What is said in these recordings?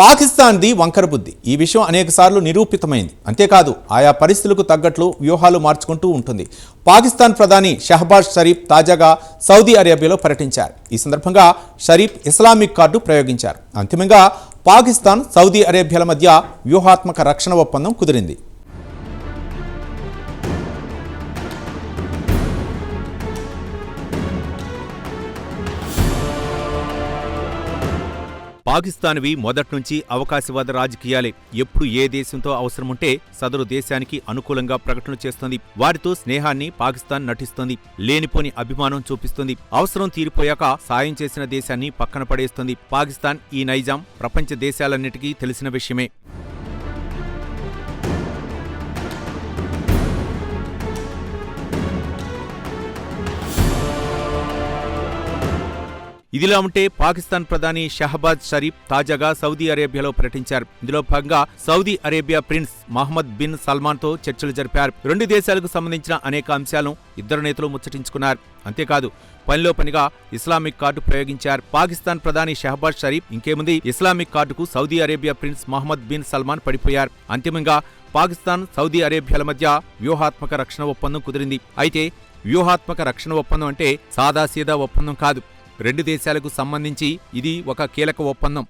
పాకిస్తాన్ది వంకర బుద్ధి. ఈ విషయం అనేకసార్లు నిరూపితమైంది. అంతేకాదు ఆయా పరిస్థితులకు తగ్గట్లు వ్యూహాలు మార్చుకుంటూ ఉంటుంది. పాకిస్తాన్ ప్రధాని షహబాజ్ షరీఫ్ తాజాగా సౌదీ అరేబియాలో పర్యటించారు. ఈ సందర్భంగా షరీఫ్ ఇస్లామిక్ కార్డు ప్రయోగించారు. అంతిమంగా పాకిస్తాన్ సౌదీ అరేబియాల మధ్య వ్యూహాత్మక రక్షణ ఒప్పందం కుదిరింది. పాకిస్తాన్వి మొదట్నుంచి అవకాశవాద రాజకీయాలే. ఎప్పుడు ఏ దేశంతో అవసరముంటే సదరు దేశానికి అనుకూలంగా ప్రకటన చేస్తుంది. వారితో స్నేహాన్ని పాకిస్తాన్ నటిస్తుంది. లేనిపోని అభిమానం చూపిస్తుంది. అవసరం తీరిపోయాక సాయం చేసిన దేశాన్ని పక్కన పడేస్తుంది. పాకిస్తాన్ ఈ నైజాం ప్రపంచ దేశాలన్నిటికీ తెలిసిన విషయమే. ఇదిలా ఉంటే పాకిస్తాన్ ప్రధాని షహబాజ్ షరీఫ్ తాజాగా సౌదీ అరేబియాలో పర్యటించారు. ఇందులో భాగంగా Saudi Arabia prince Mohammed bin సల్మాన్తో చర్చలు జరిపారు. రెండు దేశాలకు సంబంధించిన అనేక అంశాలను ఇద్దరు నేతలు ముచ్చటించుకున్నారు. అంతేకాదు పనిలో పనిగా ఇస్లామిక్ కార్డు ప్రయోగించారు. పాకిస్తాన్ ప్రధాని షహబాజ్ షరీఫ్ ఇంకేముంది? ఇస్లామిక్ కార్డుకు Saudi Arabia prince Mohammed bin Salman పడిపోయారు. అంతిమంగా పాకిస్తాన్ సౌదీ అరేబియాల మధ్య వ్యూహాత్మక రక్షణ ఒప్పందం కుదిరింది. అయితే వ్యూహాత్మక రక్షణ ఒప్పందం అంటే సాదాసీదా ఒప్పందం కాదు. రెండు దేశాలకు సంబంధించి ఇది ఒక కీలక ఒప్పందం.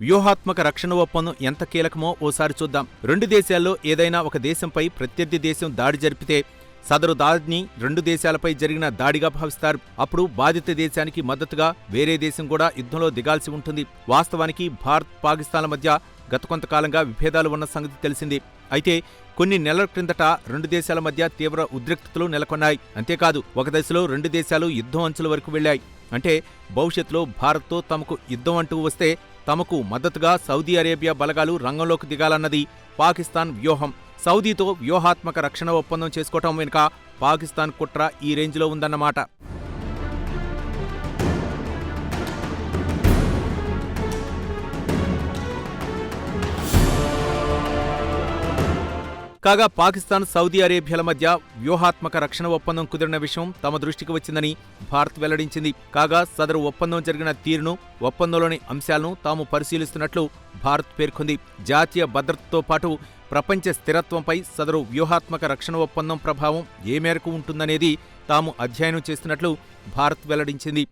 వ్యూహాత్మక రక్షణ ఒప్పందం ఎంత కీలకమో ఓసారి చూద్దాం. రెండు దేశాల్లో ఏదైనా ఒక దేశంపై ప్రత్యర్థి దేశం దాడి జరిపితే సదరు దాడిని రెండు దేశాలపై జరిగిన దాడిగా భావిస్తారు. అప్పుడు బాధిత దేశానికి మద్దతుగా వేరే దేశం కూడా యుద్ధంలో దిగాల్సి ఉంటుంది. వాస్తవానికి భారత్ పాకిస్తాన్ల మధ్య గత కొంతకాలంగా విభేదాలు ఉన్న సంగతి తెలిసింది. అయితే కొన్ని నెలల క్రిందట రెండు దేశాల మధ్య తీవ్ర ఉద్రిక్తతలు నెలకొన్నాయి. అంతేకాదు ఒక దశలో రెండు దేశాలు యుద్ధం అంచుల వరకు వెళ్ళాయి అంటే భవిష్యత్తులో భారత్తో తమకు యుద్ధం అంటూ వస్తే తమకు మద్దతుగా సౌదీ అరేబియా బలగాలు రంగంలోకి దిగాలన్నది పాకిస్తాన్ వ్యూహం. సౌదీతో వ్యూహాత్మక రక్షణ ఒప్పందం చేసుకోవటం వెనుక పాకిస్తాన్ కుట్ర ఈ రేంజ్లో ఉందన్నమాట. కాగా పాకిస్తాన్ సౌదీ అరేబియాల మధ్య వ్యూహాత్మక రక్షణ ఒప్పందం కుదిరిన విషయం తమ దృష్టికి వచ్చిందని భారత్ వెల్లడించింది. కాగా సదరు ఒప్పందం జరిగిన తీరును ఒప్పందంలోని అంశాలను తాము పరిశీలిస్తున్నట్లు భారత్ పేర్కొంది. జాతీయ భద్రతతో పాటు ప్రపంచ స్థిరత్వంపై సదరు వ్యూహాత్మక రక్షణ ఒప్పందం ప్రభావం ఏ మేరకు ఉంటుందనేది తాము అధ్యయనం చేస్తున్నట్లు భారత్ వెల్లడించింది.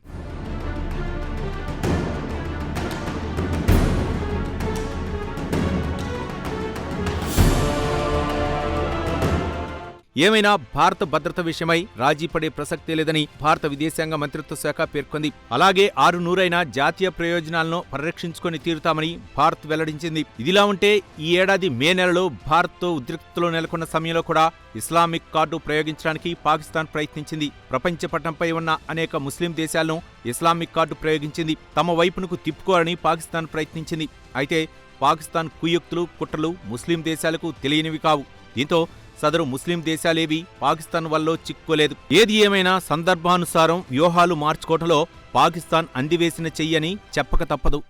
ఏమైనా భారత భద్రత విషయమై రాజీ పడే ప్రసక్తే లేదని భారత విదేశాంగ మంత్రిత్వ శాఖ పేర్కొంది. అలాగే ఆరు నూరైన జాతీయ ప్రయోజనాలను పరిరక్షించుకొని తీరుతామని భారత్ వెల్లడించింది. ఇదిలా ఉంటే ఈ ఏడాది మే నెలలో భారత్తో ఉద్రిక్తతలో నెలకొన్న సమయంలో కూడా ఇస్లామిక్ కార్డు ప్రయోగించడానికి పాకిస్తాన్ ప్రయత్నించింది. ప్రపంచ పటంపై ఉన్న అనేక ముస్లిం దేశాలను ఇస్లామిక్ కార్డు ప్రయోగించింది. తమ వైపునకు తిప్పుకోవాలని పాకిస్తాన్ ప్రయత్నించింది. అయితే పాకిస్తాన్ కుయుక్తులు కుట్రలు ముస్లిం దేశాలకు తెలియనివి కావు. దీంతో సదరు ముస్లిం దేశాలేవి పాకిస్తాన్ వల్ల చిక్కుకోలేదు ఏది ఏమైనా సందర్భానుసారం వ్యూహాలు మార్చుకోవటంలో పాకిస్తాన్ అందివేసిన చెయ్యని చెప్పక తప్పదు.